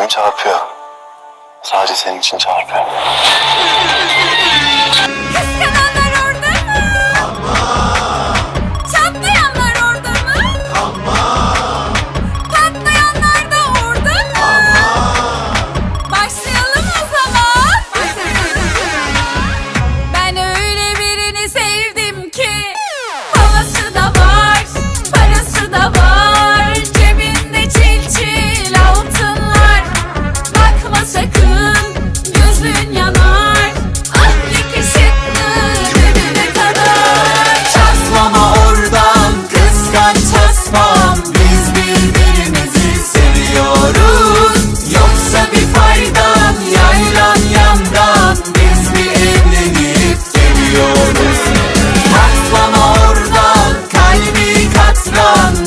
Kalbim çarpıyor. Sadece senin için çarpıyor. Osman